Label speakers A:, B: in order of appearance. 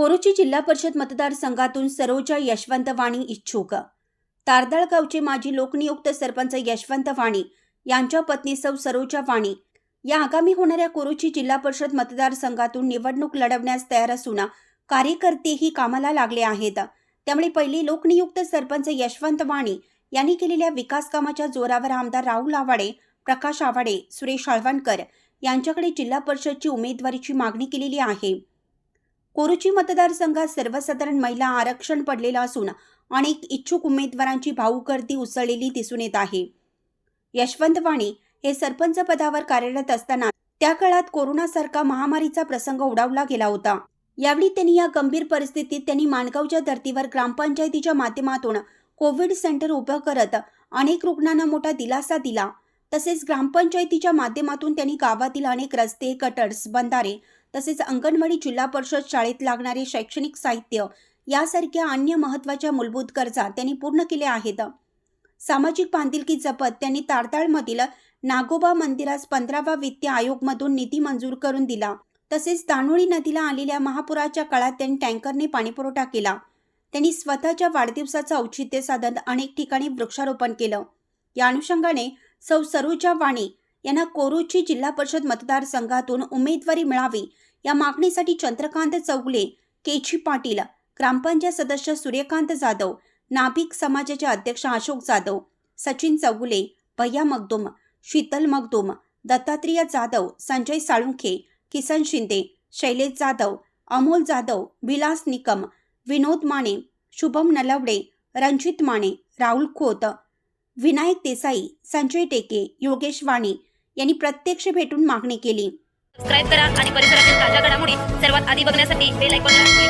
A: कोरोची जिल्हा परिषद मतदारसंघातून सरोजा यशवंत वाणी इच्छुक. तारदाळ गावचे माजी लोकनियुक्त सरपंच यशवंत वाणी यांच्या पत्नी सौ सरोजा वाणी या आगामी होणाऱ्या कोरोची जिल्हा परिषद मतदारसंघातून निवडणूक लढवण्यास तयार असून कार्यकर्तेही कामाला लागले आहेत. त्यामुळे पहिली लोकनियुक्त सरपंच यशवंत वाणी यांनी केलेल्या विकास कामाच्या जोरावर आमदार राहुल आवाडे प्रकाश आवाडे सुरेश आळवणकर यांच्याकडे जिल्हा परिषदची उमेदवारीची मागणी केलेली आहे. कोरुची मतदारसंघात सर्वसाधारण महिला आरक्षण पडलेलं असून अनेक इच्छुक उमेदवारांची भाऊ गर्दी उसळलेली दिसून येत आहे. यशवंत वाणी हे सरपंच पदावर कार्यरत असताना त्या काळात कोरोनासारखा महामारीचा प्रसंग उडावला गेला होता. यावेळी त्यांनी या गंभीर परिस्थितीत त्यांनी माणगावच्या धर्तीवर ग्रामपंचायतीच्या माध्यमातून कोविड सेंटर उभं करत अनेक रुग्णांना मोठा दिलासा दिला. तसेच ग्रामपंचायतीच्या माध्यमातून त्यांनी गावातील अनेक रस्ते कटर्स बंधारे तसेच अंगणवाडी जिल्हा परिषद शाळेत लागणारे शैक्षणिक साहित्य यासारख्या अन्य महत्त्वाच्या मूलभूत गरजा त्यांनी पूर्ण केल्या आहेत. सामाजिक बांधिलकी जपत त्यांनी तारताळमधील नागोबा मंदिरास पंधरावा वित्त आयोगमधून निधी मंजूर करून दिला. तसेच दानोळी नदीला आलेल्या महापुराच्या काळात त्यांनी टँकरने पाणीपुरवठा केला. त्यांनी स्वतःच्या वाढदिवसाचं औचित्य साधत अनेक ठिकाणी वृक्षारोपण केलं. या अनुषंगाने सौ सरोजा वाणी यांना कोरुची जिल्हा परिषद मतदारसंघातून उमेदवारी मिळावी या मागणीसाठी चंद्रकांत चौगले केची पाटील ग्रामपंचायत सदस्य सूर्यकांत जाधव नाभिक समाजाचे अध्यक्ष अशोक जाधव सचिन चौगुले भैया मगदुम शीतल मगदुम दत्तात्रेय जाधव संजय साळुंखे किसन शिंदे शैलेश जाधव अमोल जाधव विलास निकम विनोद माने शुभम नलवडे रणजित माने राहुल खोत विनायक देसाई संजय टेके योगेश वाणी यांनी प्रत्यक्ष भेटून मागणी केली.
B: सबस्क्राईब करा आणि परिसरातील ताज्या घडामोडी सर्वात आधी बघण्यासाठी बेल आयकॉनला